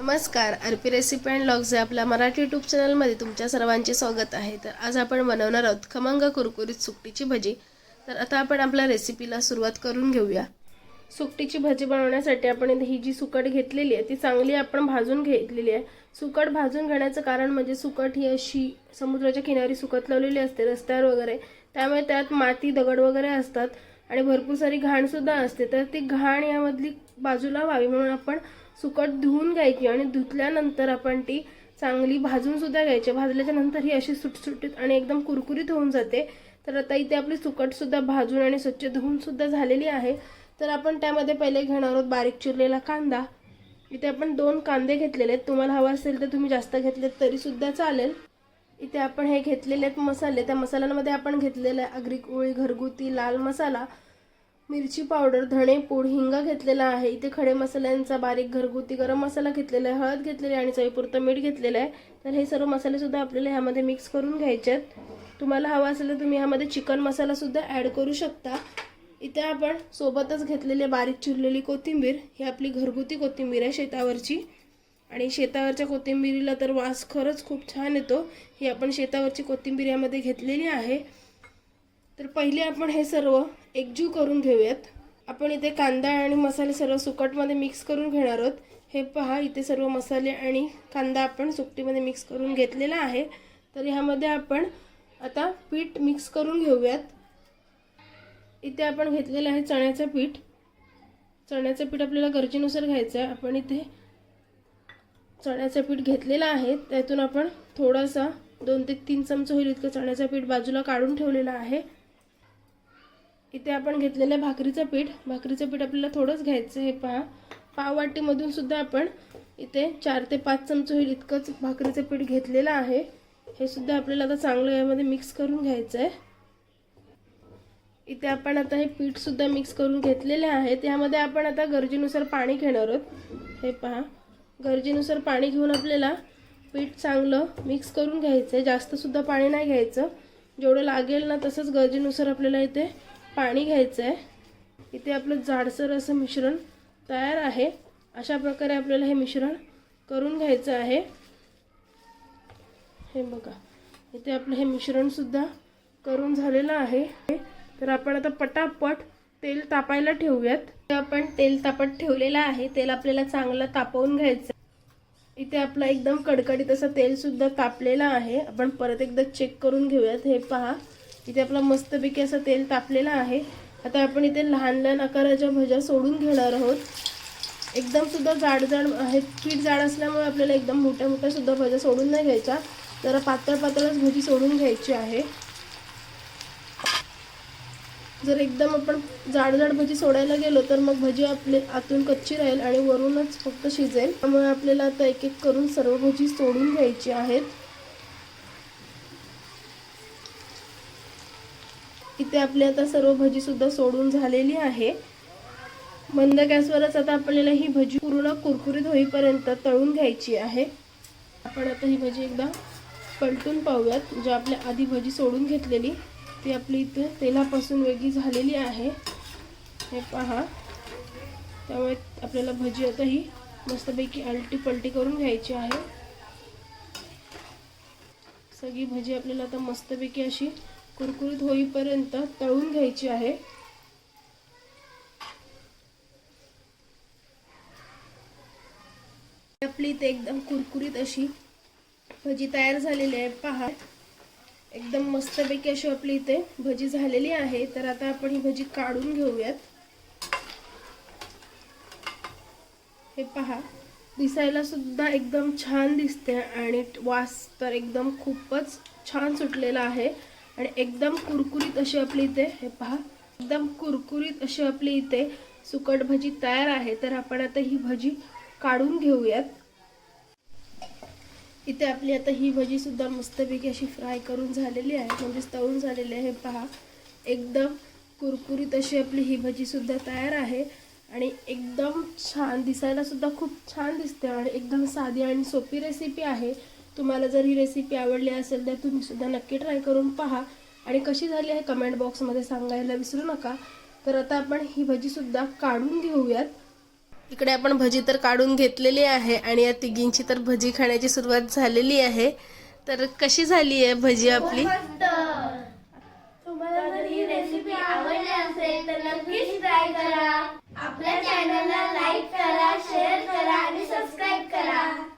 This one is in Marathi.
नमस्कार अर्पी रेसिपी अँड लॉग्स या आपल्या मराठी यूट्यूब चॅनलमध्ये तुमच्या सर्वांचे स्वागत आहे. तर आज आपण बनवणार आहोत खमंग कुरकुरीत सुकटीची भजी. तर आता आपण आपल्या रेसिपीला सुरुवात करून घेऊया. सुकटीची भजी बनवण्यासाठी आपण ही जी सुकट घेतलेली आहे ती चांगली आपण भाजून घेतलेली आहे. सुकट भाजून घेण्याचं कारण म्हणजे सुकट ही अशी समुद्राच्या किनारी सुकत लावलेली असते रस्त्यावर वगैरे. त्यामुळे त्यात माती दगड वगैरे असतात आणि भरपूर सारी घाणसुद्धा असते. तर ती घाण यामधली बाजूला व्हावी म्हणून आपण सुकट धुवून घ्यायची आणि धुतल्यानंतर आपण ती चांगली भाजून सुद्धा घ्यायची. भाजल्याच्या नंतर ही अशी सुटसुटीत आणि एकदम कुरकुरीत होऊन जाते. तर आता इथे आपली सुकटसुद्धा भाजून आणि स्वच्छ धुवून सुद्धा झालेली आहे. तर आपण त्यामध्ये पहिले घेणार आहोत बारीक चिरलेला कांदा. इथे आपण दोन कांदे घेतलेले आहेत. तुम्हाला हवा असेल तर तुम्ही जास्त घेतलेत तरीसुद्धा चालेल. इथे आपण हे घेतलेले आहेत मसाले. त्या मसाल्यांमध्ये आपण घेतलेला आहे अग्रिक ओळी घरगुती लाल मसाला. मिरची पावडर धणे पूड हिंग घेतलेला आहे. इथे खडे मसाल्यांचा बारीक घरगुती गरम मसाला घेतलेला आहे हळद घेतलेली आहे आणि चवीपुरतं मीठ घेतलेलं आहे. तर हे सर्व मसालेसुद्धा आपल्याला ह्यामध्ये मिक्स करून घ्यायचे आहेत. तुम्हाला हवा असेल तर तुम्ही ह्यामध्ये चिकन मसालासुद्धा ॲड करू शकता. इथे आपण सोबतच घेतलेली बारीक चिरलेली कोथिंबीर. ही आपली घरगुती कोथिंबीर आहे शेतावरची. आणि शेतावरच्या कोथिंबीरीला तर वास खरंच खूप छान येतो. ही आपण शेतावरची कोथिंबीर यामध्ये घेतलेली आहे. तर पहिले आपण हे सर्व एकजीव करून घेऊयात. आपण इथे कांदा आणि मसाले सर्व सुकटमध्ये मिक्स करून घेणार आहोत. हे पहा इथे सर्व मसाले आणि कांदा आपण सुकटीमध्ये मिक्स करून घेतलेला आहे. तर ह्यामध्ये आपण आता पीठ मिक्स करून घेऊयात. इथे आपण घेतलेलं आहे चण्याचं पीठ. चण्याचं पीठ आपल्याला गरजेनुसार घ्यायचं आहे. आपण इथे चण्याचं पीठ घेतलेलं आहे. त्यातून आपण थोडासा दोन ते तीन चमचे होईल इतकं चण्याचं पीठ बाजूला काढून ठेवलेलं आहे. इथे आपण घेतलेलं भाकरीचं पीठ. भाकरीचं पीठ आपल्याला थोडंच घ्यायचं हे पहा. पाववाटीमधून सुद्धा आपण इथे चार ते पाच चमचे होईल इतकंच भाकरीचं पीठ घेतलेलं आहे. हे सुद्धा आपल्याला आता चांगलं यामध्ये मिक्स करून घ्यायचं आहे. इथे आपण आता हे पीठसुद्धा मिक्स करून घेतलेले आहे. त्यामध्ये आपण आता गरजेनुसार पाणी घेणार आहोत. हे पहा. गरजेनुसार पाणी घेऊन आपल्याला पीठ चांगलं मिक्स करून घ्यायचं आहे. जास्तसुद्धा पाणी नाही घ्यायचं. जेवढं लागेल ना तसंच गरजेनुसार आपल्याला इथे पाणी घ्यायचं आहे इथे आपलं जाडसर असं मिश्रण तयार आहे. अशा प्रकारे आपल्याला हे मिश्रण करून घ्यायचं आहे. हे बघा. इथे आपलं हे मिश्रणसुद्धा करून झालेलं आहे. तर आपण आता पटापट तेल तापायला ठेवूयात. आपण तेल तापत ठेवलेलं आहे. तेल आपल्याला चांगलं तापवून घ्यायचं इथे आपलं एकदम कडकडीत असं तेल सुद्धा तापलेलं आहे. आपण परत एकदा चेक करून घेऊयात. हे पहा. इथे आपला मस्तपैकी असं तेल तापलेलं आहे. आता आपण इथे लहान लहान आकाराच्या भज्या सोडून घेणार आहोत. एकदम सुद्धा जाड जाड आहेत. पीठ जाड असल्यामुळे आपल्याला एकदम मोठ्या मोठ्या सुद्धा भज्या सोडून नाही घ्यायच्या. जरा पातळ पातळच भजी सोडून घ्यायची आहे. जर एकदम आपण जाड जाड भजी सोडायला गेलो तर मग भजी आपले आतून कच्ची राहील आणि वरूनच फक्त शिजेल. त्यामुळे आपल्याला आता एक एक करून सर्व भजी सोडून घ्यायची आहेत. इथे आपली आता सर्व भजी सुद्धा सोडून झालेली आहे. मंद गॅसवरच आता आपल्याला ही भजी पूर्ण कुरकुरीत होईपर्यंत तळून घ्यायची आहे. आपण आता ही भजी एकदा पलटून पाहूयात. जे आपल्या आधी भजी सोडून घेतलेली ती आपली इथे तेलापासून वेगळी झालेली आहे. हे पहा. त्यामुळे आपल्याला भजी आता ही मस्तपैकी अलटी पलटी करून घ्यायची आहे. सगळी भजी आपल्याला आता मस्तपैकी अशी कुरकुरीत होईपर्यंत तळून घ्यायची आहे. आपली ते एकदम कुरकुरीत अशी भजी तयार झालेली आहे. पहा. एकदम मस्तपैकी अशी आपली इथे भजी झालेली आहे. तर आता आपण ही भजी काढून घेऊयात. हे पहा. दिसायला सुद्धा एकदम छान दिसते आणि वास तर एकदम खूपच छान सुटलेला आहे. आणि एकदम कुरकुरीत अशी आपली इथे हे पहा एकदम कुरकुरीत अशी आपली इथे सुकट भजी तयार आहे. तर आपण आता ही भजी काढून घेऊयात. इथे आपली आता ही भजी सुद्धा मस्तपैकी अशी फ्राय करून झालेली आहे. म्हणजेच तळून झालेली आहे पहा. एकदम कुरकुरीत अशी आपली ही भजी सुद्धा तयार आहे. आणि एकदम छान दिसायला सुद्धा खूप छान दिसते आणि एकदम साधी आणि सोपी रेसिपी आहे. तुम्हाला जर ही रेसिपी आवडली असेल तर तुम्हीसुद्धा नक्की ट्राय करून पहा. आणि कशी झाली आहे कमेंट बॉक्समध्ये सांगायला विसरू नका. तर आता आपण ही भजीसुद्धा काढून घेऊयात. इकडे आपण भजी तर काढून घेतलेली आहे आणि या तिघींची तर भजी खाण्याची सुरुवात झालेली आहे. तर कशी झाली आहे भजी आपली? तुम्हाला जर ही रेसिपी आवडली असेल तर नक्कीच ट्राय करा. आपल्या चॅनलला लाईक करा.